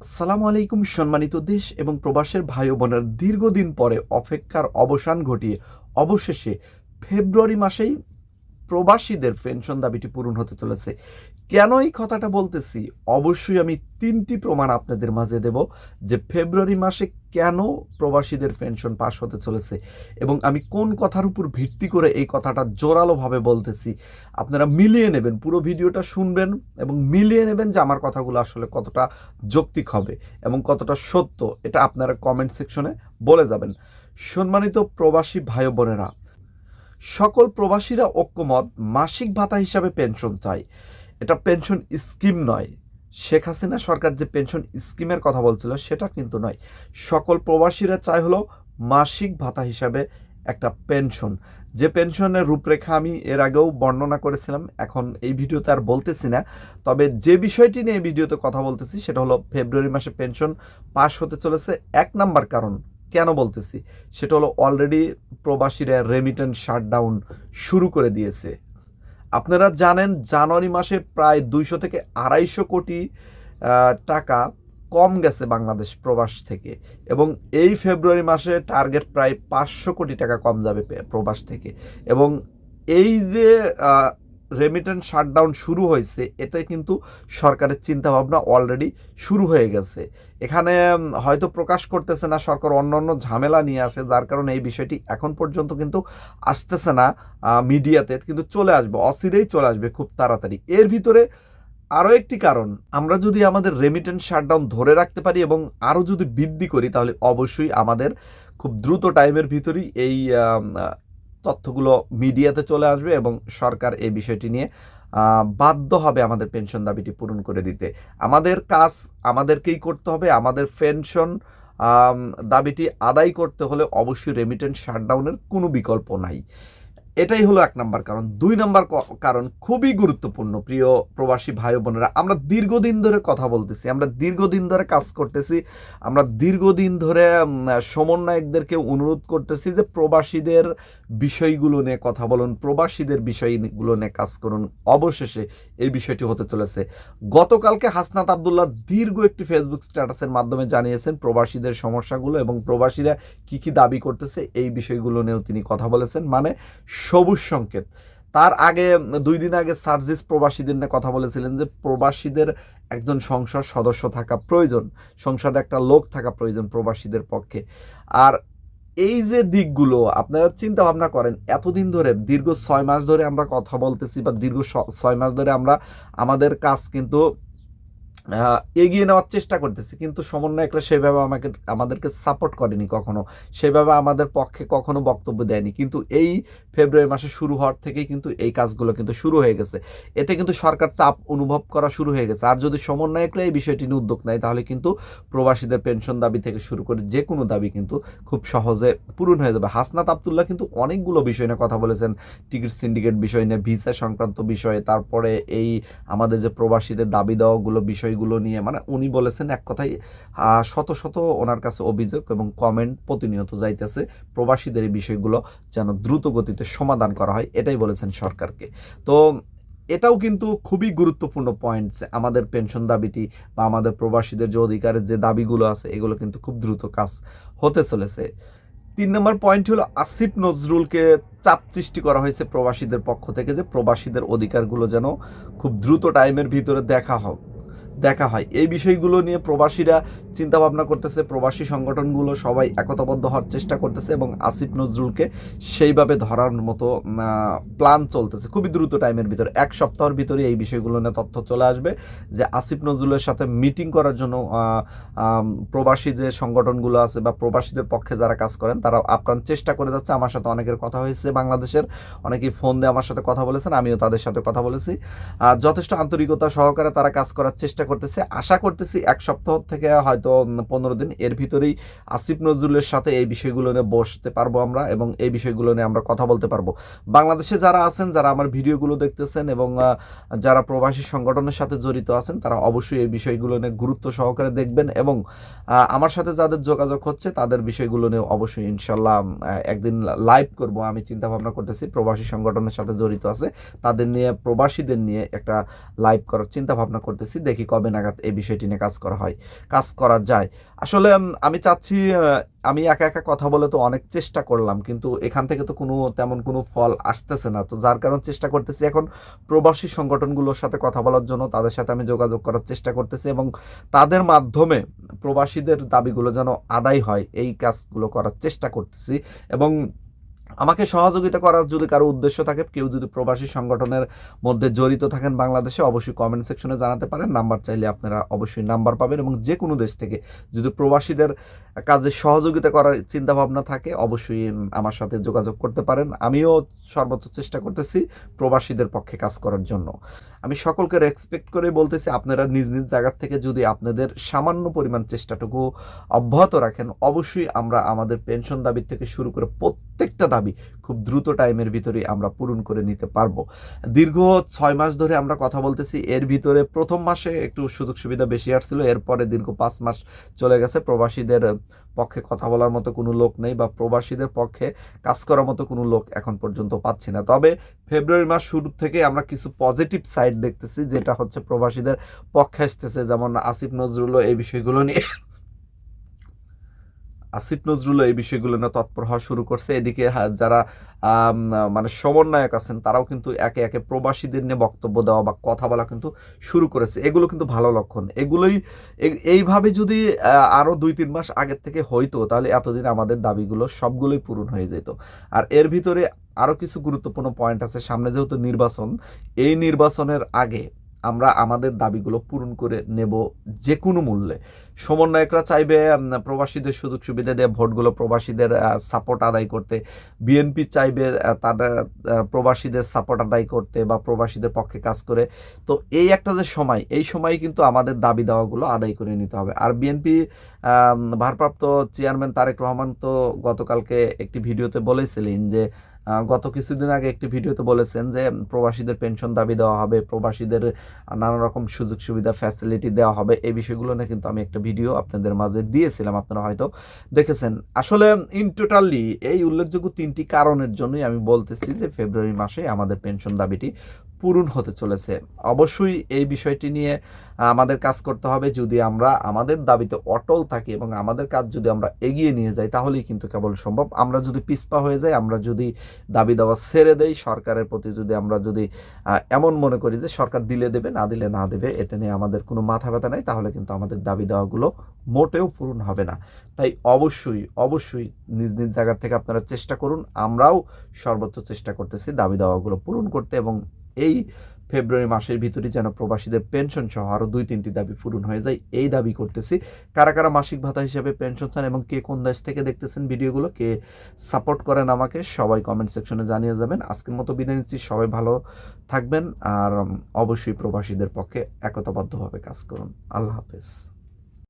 আসসালামু আলাইকুম, সম্মানিত দেশ এবং প্রবাসের ভাই বোনের দীর্ঘদিন পরে অপেক্ষার অবসান ঘটিয়ে অবশেষে ফেব্রুয়ারি মাসেই প্রবাসীদের পেনশন দাবিটি পূরণ হতে চলেছে। কেন এই কথাটা বলতেছি? অবশ্যই আমি তিনটি প্রমাণ আপনাদের মাঝে দেব যে ফেব্রুয়ারি মাসে কেন প্রবাসীদের পেনশন পাস হতে চলেছে এবং আমি কোন কথার উপর ভিত্তি করে এই কথাটা জোরালোভাবে বলতেছি। আপনারা মিলিয়ে নেবেন, পুরো ভিডিওটা শুনবেন এবং মিলিয়ে নেবেন যে আমার কথাগুলো আসলে কতটা যৌক্তিক হবে এবং কতটা সত্য, এটা আপনারা কমেন্ট সেকশনে বলে যাবেন। সম্মানিত প্রবাসী ভাই বোনেরা সকল প্রবাসীরা ঐক্যমত মাসিক ভাতা হিসাবে পেনশন চায়। এটা পেনশন স্কিম নয়। শেখ হাসিনা সরকার যে পেনশন স্কিমের কথা বলছিল, সেটা কিন্তু নয়। সকল প্রবাসীরা চায় হলো মাসিক ভাতা হিসাবে একটা পেনশন যে পেনশনের রূপরেখা আমি এর আগেও বর্ণনা করেছিলাম, এখন এই ভিডিওতে আর বলতেছি না। তবে যে বিষয়টি নিয়ে এই ভিডিওতে কথা বলতেছি, সেটা হলো ফেব্রুয়ারি মাসে পেনশন পাস হতে চলেছে। এক নাম্বার কারণ কেন বলতেছি? সেটা হলো অলরেডি প্রবাসীরা রেমিটেন্স শাটডাউন শুরু করে দিয়েছে। আপনারা জানেন জানুয়ারি মাসে প্রায় দুইশো থেকে আড়াইশো কোটি টাকা কম গেছে বাংলাদেশ প্রবাস থেকে। এবং এই ফেব্রুয়ারি মাসে টার্গেট প্রায় পাঁচশো কোটি টাকা কম যাবে প্রবাস থেকে। এবং এই যে রেমিটেন্স শাটডাউন শুরু হয়েছে, এতে কিন্তু সরকারের চিন্তাভাবনা অলরেডি শুরু হয়ে গেছে। এখানে হয়তো প্রকাশ করতেছে না, সরকার অন্য অন্য ঝামেলা নিয়ে আসে, যার কারণে এই বিষয়টি এখন পর্যন্ত কিন্তু আসতেছে না মিডিয়াতে কিন্তু চলে আসবে, অচিরেই চলে আসবে খুব তাড়াতাড়ি। এর ভিতরে আরও একটি কারণ, আমরা যদি আমাদের রেমিটেন্স শাটডাউন ধরে রাখতে পারি এবং আরও যদি বৃদ্ধি করি, তাহলে অবশ্যই আমাদের খুব দ্রুত টাইমের ভিতরেই এই তথ্যগুলো মিডিয়াতে চলে আসবে এবং সরকার এই বিষয়টি নিয়ে বাধ্য হবে আমাদের পেনশন দাবিটি পূরণ করে দিতে। আমাদের কাজ আমাদেরকেই করতে হবে, আমাদের পেনশন দাবিটি আদায় করতে হলে অবশ্যই রেমিটেন্স শাটডাউনের কোনো বিকল্প নাই। এটাই হলো এক নাম্বার কারণ। দুই নাম্বার কারণ খুবই গুরুত্বপূর্ণ, প্রিয় প্রবাসী ভাই বোনেরা। আমরা দীর্ঘদিন ধরে কথা বলতেছি, আমরা দীর্ঘদিন ধরে কাজ করতেছি, আমরা দীর্ঘদিন ধরে সমন্বয়কদেরকে অনুরোধ করতেছি যে প্রবাসীদের বিষয়গুলো নিয়ে কথা বলুন, প্রবাসীদের বিষয়গুলো নিয়ে কাজ করুন। অবশেষে এই বিষয়টি হতে চলেছে। গতকালকে হাসনাত আবদুল্লাহ দীর্ঘ একটি ফেসবুক স্ট্যাটাসের মাধ্যমে জানিয়েছেন প্রবাসীদের সমস্যাগুলো এবং প্রবাসীরা কি কি দাবি করতেছে, এই বিষয়গুলো নিয়েও তিনি কথা বলেছেন। মানে সবুজ সংকেত। তার আগে, দুই দিন আগে সার্জিস প্রবাসীদের নিয়ে কথা বলেছিলেন যে, প্রবাসীদের একজন সংসদ সদস্য থাকা প্রয়োজন, সংসদে একটা লোক থাকা প্রয়োজন প্রবাসীদের পক্ষে। আর এই যে দিকগুলো, আপনারা চিন্তা ভাবনা করেন, এতদিন ধরে, দীর্ঘ ছয় মাস ধরে আমরা কথা বলতেছি বা দীর্ঘ ছয় মাস ধরে আমরা, আমাদের কাজ কিন্তু এগিয়ে নেওয়ার চেষ্টা করতেছি, কিন্তু সমন্বয়করা সেভাবে আমাকে, আমাদেরকে সাপোর্ট করেনি কখনো। সেভাবে আমাদের পক্ষে কখনো বক্তব্য দেয়নি। কিন্তু এই ফেব্রুয়ারি মাসে শুরু হওয়ার থেকেই কিন্তু এই কাজগুলো কিন্তু শুরু হয়ে গেছে। এতে কিন্তু সরকার চাপ অনুভব করা শুরু হয়ে গেছে। আর যদি সমন্বয়করা এই বিষয়টি নিয়ে উদ্যোগ নেয়, তাহলে কিন্তু প্রবাসীদের পেনশন দাবি থেকে শুরু করে যে কোনো দাবি কিন্তু খুব সহজে পূরণ হয়ে যাবে। হাসনাত আবদুল্লাহ কিন্তু অনেকগুলো বিষয় নিয়ে কথা বলেছেন। টিকিট সিন্ডিকেট বিষয় নিয়ে, ভিসা সংক্রান্ত বিষয়ে, তারপরে এই আমাদের যে প্রবাসীদের দাবি দেওয়াগুলো বিষয়গুলো নিয়ে মানে উনি বলেছেন এক কথায় শত শত ওনার কাছে অভিযোগ এবং কমেন্ট প্রতিনিয়ত যাইতেছে। প্রবাসীদের এই বিষয়গুলো যেন দ্রুত গতিতে সমাধান করা হয়, এটাই বলেছেন সরকারকে। তো এটাও কিন্তু খুবই গুরুত্বপূর্ণ পয়েন্ট আমাদের পেনশন দাবিটি বা আমাদের প্রবাসীদের যে অধিকারের যে দাবিগুলো আছে, এগুলো কিন্তু খুব দ্রুত কাজ হতে চলেছে। তিন নম্বর পয়েন্ট হলো আসিফ নজরুলকে চাপ সৃষ্টি করা হয়েছে প্রবাসীদের পক্ষ থেকে যে প্রবাসীদের অধিকারগুলো যেন খুব দ্রুত টাইমের ভিতরে দেখা হোক। দেখা হয়। এই বিষয়গুলো নিয়ে প্রবাসীরা চিন্তা ভাবনা করতেছে। প্রবাসী সংগঠনগুলো সবাই একতাবদ্ধ হওয়ার চেষ্টা করতেছে এবং আসিফ নজরুলকে সেইভাবে ধরার মতো প্ল্যান চলতেছে খুবই দ্রুত টাইমের ভিতরে। এক সপ্তাহের ভিতরে এই বিষয়গুলো নিয়ে তথ্য চলে আসবে যে আসিফ নজরুলের সাথে মিটিং করার জন্য প্রবাসী যে সংগঠনগুলো আছে বা প্রবাসীদের পক্ষে যারা কাজ করেন, তারা আপ্রাণ চেষ্টা করে যাচ্ছে। আমার সাথে অনেকের কথা হয়েছে বাংলাদেশের। অনেকেই ফোন দিয়ে আমার সাথে কথা বলেছেন, আমিও তাদের সাথে কথা বলেছি। যথেষ্ট আন্তরিকতা সহকারে তারা কাজ করার চেষ্টা করতেছে। আশা করতেছি এক সপ্তাহ থেকে হয়তো পনেরো দিন এর ভিতরেই আসিফ নজরুলের সাথে এই বিষয়গুলো নিয়ে বসতে পারব আমরা এবং এই বিষয়গুলো নিয়ে আমরা কথা বলতে পারব। বাংলাদেশে যারা আছেন, যারা আমার ভিডিওগুলো দেখতেছেন এবং যারা প্রবাসী সংগঠনের সাথে জড়িত আছেন, তারা অবশ্যই এই বিষয়গুলো নিয়ে গুরুত্ব সহকারে দেখবেন এবং আমার সাথে যাদের যোগাযোগ হচ্ছে, তাদের বিষয়গুলো নিয়ে অবশ্যই ইনশাল্লাহ একদিন লাইভ করব। আমি চিন্তা ভাবনা করতেছি প্রবাসী সংগঠনের সাথে জড়িত আছে, তাদের নিয়ে, প্রবাসীদের নিয়ে একটা লাইভ করার চিন্তা ভাবনা করতেছি। দেখি কবে কবে নাগাদ এই বিষয়টি নিয়ে কাজ করা হয়, কাজ করা যায়। আসলে আমি চাচ্ছি আমি একা একা কথা বলে তো অনেক চেষ্টা করলাম, কিন্তু এখান থেকে তো কোনো তেমন কোনো ফল আসতেছে না। তো যার কারণে চেষ্টা করতেছি, এখন প্রবাসী সংগঠনগুলোর সাথে কথা বলার জন্য তাদের সাথে আমি যোগাযোগ করার চেষ্টা করতেছি এবং তাদের মাধ্যমে প্রবাসীদের দাবিগুলো যেন আদায় হয়, এই কাজগুলো করার চেষ্টা করতেছি এবং আমাকে সহযোগিতা করার যদি কারও উদ্দেশ্য থাকে, কেউ যদি প্রবাসী সংগঠনের মধ্যে জড়িত থাকেন বাংলাদেশে, অবশ্যই কমেন্ট সেকশনে জানাতে পারেন। নাম্বার চাইলে আপনারা অবশ্যই নাম্বার পাবেন এবং যে কোনো দেশ থেকে যদি প্রবাসীদের কাজে সহযোগিতা করার চিন্তা ভাবনা থাকে, অবশ্যই আমার সাথে যোগাযোগ করতে পারেন। আমিও সর্বোচ্চ চেষ্টা করতেছি প্রবাসীদের পক্ষে কাজ করার জন্য। আমি সকলকে রেসপেক্ট করে বলতেছি, আপনারা নিজ নিজ জায়গার থেকে যদি আপনাদের সামান্য পরিমাণ চেষ্টাটুকু অব্যাহত রাখেন, অবশ্যই আমরা আমাদের পেনশন দাবি থেকে শুরু করে প্রত্যেকটা দাবি খুব দ্রুত টাইমের ভিতরেই আমরা পূরণ করে নিতে পারব। দীর্ঘ ছয় মাস ধরে আমরা কথা বলতেছি, এর ভিতরে প্রথম মাসে একটু সুযোগ সুবিধা বেশি আসছিল, এরপরে দীর্ঘ পাঁচ মাস চলে গেছে। প্রবাসীদের পক্ষে কথা বলার মতো কোনো লোক নেই বা প্রবাসীদের পক্ষে কাজ করার মতো কোনো লোক এখন পর্যন্ত পাচ্ছি না। তবে ফেব্রুয়ারি মাস শুরু থেকে আমরা কিছু পজিটিভ সাইড দেখতেছি, যেটা হচ্ছে প্রবাসীদের পক্ষে আসতেছে, যেমন আসিফ নজরুলও এই বিষয়গুলো নিয়ে। আসিফ নজরুলও এই বিষয়গুলো নিয়ে তৎপর হওয়া শুরু করছে। এদিকে যারা মানে সমন্বয়ক আছেন, তারাও কিন্তু একে একে প্রবাসীদের নিয়ে বক্তব্য দেওয়া বা কথা বলা কিন্তু শুরু করেছে। এগুলো কিন্তু ভালো লক্ষণ। এগুলোই এইভাবে যদি আরও দুই তিন মাস আগের থেকে হইতো, তাহলে এতদিন আমাদের দাবিগুলো সবগুলোই পূরণ হয়ে যেত। আর এর ভিতরে আরও কিছু গুরুত্বপূর্ণ পয়েন্ট আছে। সামনে যেহেতু নির্বাচন, এই নির্বাচনের আগে আমরা আমাদের দাবিগুলো পূরণ করে নেব যে কোনো মূল্যে। সমন্বয়করা চাইবে প্রবাসীদের সুযোগ সুবিধা দিয়ে ভোটগুলো প্রবাসীদের সাপোর্ট আদায় করতে। বিএনপি চাইবে তাদের প্রবাসীদের সাপোর্ট আদায় করতে বা প্রবাসীদের পক্ষে কাজ করে। তো এই একটা যে সময়, এই সময় কিন্তু আমাদের দাবি দাওয়াগুলো আদায় করে নিতে হবে। আর বিএনপি ভারপ্রাপ্ত চেয়ারম্যান তারেক রহমান তো গতকালকে একটি ভিডিওতে বলেছিলেন যে গত কিছুদিন আগে একটি ভিডিওতে বলেছেন যে প্রবাসীদের পেনশন দাবি দেওয়া হবে, প্রবাসীদের নানা রকম সুযোগ সুবিধা ফ্যাসিলিটি দেওয়া হবে। এই বিষয়গুলো নিয়ে কিন্তু আমি একটা ভিডিও আপনাদের মাঝে দিয়েছিলাম, আপনারা হয়তো দেখেছেন। আসলে ইন টোটালি এই উল্লেখযোগ্য তিনটি কারণের জন্যই আমি বলতেছি যে, ফেব্রুয়ারি মাসে আমাদের পেনশন দাবিটি পূরণ হতে চলেছে। অবশ্যই এই বিষয়টি নিয়ে আমাদের কাজ করতে হবে। যদি আমরা আমাদের দাবিতে অটল থাকি এবং আমাদের কাজ যদি আমরা এগিয়ে নিয়ে যাই, তাহলেই কিন্তু কেবল সম্ভব। আমরা যদি পিছপা হয়ে যাই, আমরা যদি দাবি দাওয়া ছেড়ে দেই, সরকারের প্রতি যদি আমরা যদি এমন মনে করি যে সরকার দিলে দেবে, না দিলে না দেবে, এতে নিয়ে আমাদের কোনো মাথা ব্যথা নাই, তাহলে কিন্তু আমাদের দাবি দেওয়াগুলো মোটেও পূরণ হবে না। তাই অবশ্যই অবশ্যই নিজ নিজ জায়গা থেকে আপনারা চেষ্টা করুন। আমরাও সর্বোচ্চ চেষ্টা করতেছি দাবি দেওয়াগুলো পূরণ করতে এবং এই ফেব্রুয়ারি মাসের ভিতরে যেন প্রবাসীদের পেনশন সহ আরও দুই তিনটি দাবি পূরণ হয়ে যায়, এই দাবি করতেছি। কারা কারা মাসিক ভাতা হিসেবে পেনশন চান এবং কে কোন দেশ থেকে দেখতেছেন ভিডিওগুলো, কে সাপোর্ট করেন আমাকে, সবাই কমেন্ট সেকশনে জানিয়ে যাবেন। আজকের মতো বিদায় নিচ্ছি, সবাই ভালো থাকবেন, আর অবশ্যই প্রবাসীদের পক্ষে একতাবদ্ধভাবে কাজ করুন। আল্লাহ হাফেজ।